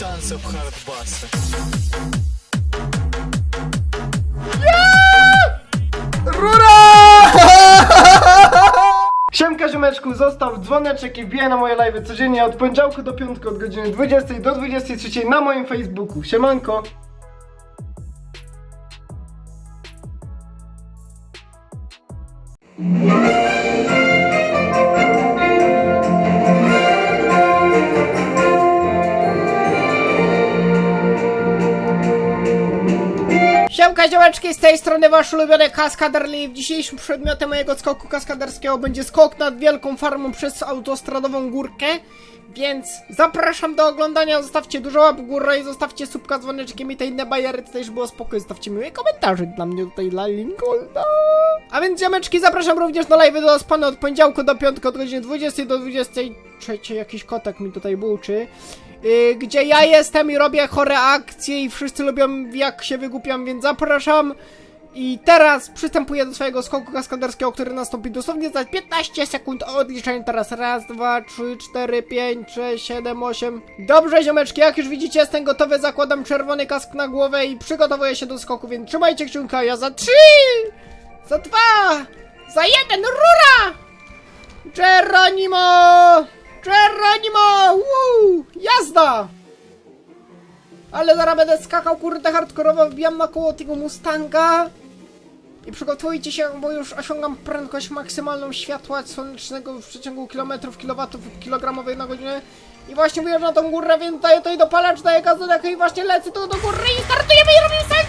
танцев хардбаса. Rura! Siemka ziomeczku, zostaw dzwoneczek i wbijaj na moje live codziennie od poniedziałku do piątku od godziny 20 do 23 na moim Facebooku. Siemanko! Siemka ziołeczki, z tej strony wasz ulubiony kaskader Liv. Dzisiejszym przedmiotem mojego skoku kaskaderskiego będzie skok nad wielką farmą przez autostradową górkę. Więc zapraszam do oglądania, zostawcie dużo łap w górę i zostawcie subka dzwoneczkiem i te inne bajery, tutaj żeby było spokój, zostawcie miłe komentarze dla mnie tutaj dla Lincolna. A więc ziomeczki, zapraszam również na live do spany od poniedziałku do piątku od godziny 20 do 23. Jakiś kotek mi tutaj buczy. Yy, gdzie ja jestem i robię chore akcje i wszyscy lubią jak się wygłupiam, więc zapraszam. I teraz przystępuję do swojego skoku kaskaderskiego, który nastąpi dosłownie za 15 sekund o odliczeniu. Teraz raz, dwa, trzy, cztery, pięć, sześć, siedem, osiem. Dobrze, ziomeczki, jak już widzicie, jestem gotowy. Zakładam czerwony kask na głowę i przygotowuję się do skoku, więc trzymajcie kciuka. Ja za trzy, za dwa, za jeden, rura! Geronimo! Ale zaraz będę skakał, kurde, hardkorowo, wbijam na koło tego Mustanga. I przygotujcie się, bo już osiągam prędkość maksymalną światła słonecznego w przeciągu kilometrów, kilowatów, kilogramowej na godzinę. I właśnie wyjeżdżam na tą górę, więc daję tutaj dopalacz, daję gaz do deku i właśnie lecę tu do góry i startujemy i robimy salto!